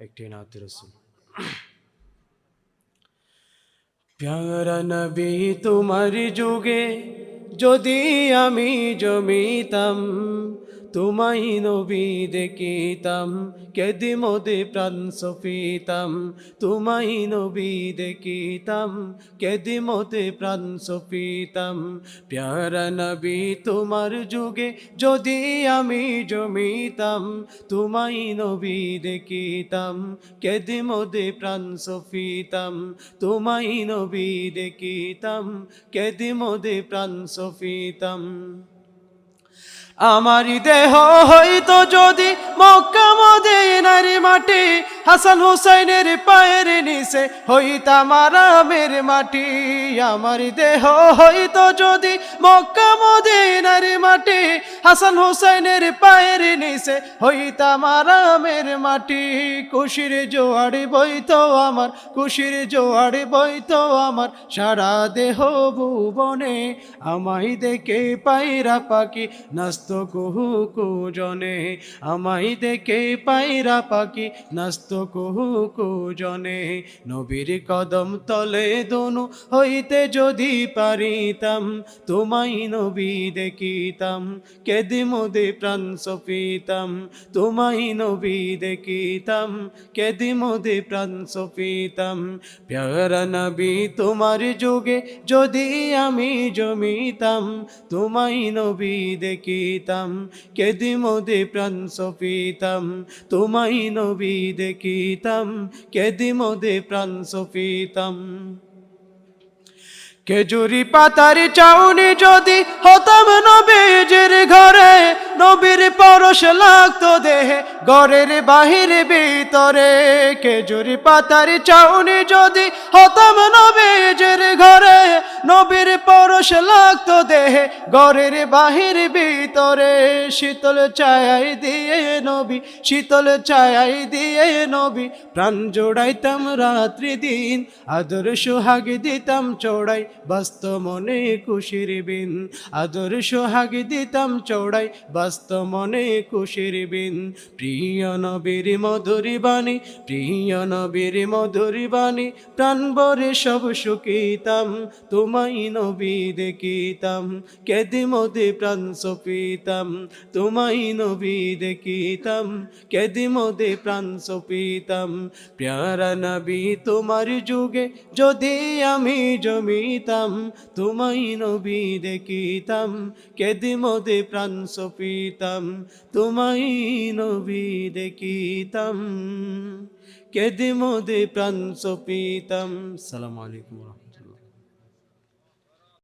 একটি নাতে রসুল প্যারা নবী তোমার যুগে যদি আমি জমিতাম তোমাই নবী দেখিতাম কেদি মোদে প্রাণ সফিতাম। তোমাই নবী দেখিতাম কেদি মোদে প্রাণ সফিতাম। প্যারা নবী, তোমার যুগে যদি আমি জমিতাম তোমাই নবী দেখিতাম কেদি মোদে প্রাণ সফিতাম। তোমাই নবী দেখিতাম কেদি মোদে প্রাণ সফিতাম। আমার দেহ হইতো যদি মক্কা মদিনার মাটি, হাসান হুসাইনের পায়ের নিচে হইতাম আরামের মাটি। আমার দেহ হইতো যদি মক্কা মদিনার মাটি হাসান হুসাইনের পায়ের নিচে হইতাম আরামের মাটি। খুশির জোয়ারে বইতো আমার, খুশির জোয়ারে বইতো আমার। সারা দেহ ভুবনে আমায় দেখে পায়রা পাখি নাস্ত কুহু কুজনে। আমায় দেখে পায়রা পাখি নাস্ত কুহু কুজনে। নবীর কদম তলে দনু হইতে যদি পারিতাম তোমায় নবী দেখিতাম, কেদি মোদে প্রাণ সপিতাম তোমায় নবী দেখিতাম, কেদি মোদে প্রাণ সপিতাম প্যারা নবী, তোমার যুগে যদি আমি জমিতাম, তোমায় নবী দেখিতাম, কেদি মোদে প্রাণ সপিতাম তোমায় নবী দেখিতাম, কেদি মোদে প্রাণ সপিতাম খেজুরি পাতার চাউনি যদি হতাম নবীজের ঘরে নবীর পরশ লাগতো দেহে, ঘরের বাহির ভিতরে খেজুরি পাতার চাউনি যদি হতাম নবীজের ঘরে, নবীর পরশ লাগতো দেহে, ঘরের বাহির ভিতরে শীতল ছায়াই দিয়ে নবী, শীতল ছায়াই দিয়ে নবী, প্রাণ জোড়াইতাম রাত্রি দিন, আদর সোহাগ দিতাম চড়াই, বাস্ত মনে খুশির বিন, আদর সোহাগ দিতাম চড়াই বাস্ত মনে খুশির বিন। প্রিয় নবীর মধুরী বাণী, প্রিয় নবীর মধুরী বাণী, প্রাণ ভরে সব সুখিতাম তোমাই নবী দেখিতাম কেদি মোদে প্রাণ সপিতাম তোমায় নবী দেখিতাম কেদি মোদে প্রাণ সপিতাম প্যারা নবী, তোমার যুগে যদি আমি জমিতাম তোমাই নবী দেখিতাম কেদি মোদে প্রাণ সপিতাম তোমায় নবী দেখিতাম কেদি মোদে প্রাণ সপিতাম সালাম আলাইকুম রহমতুল্লাহ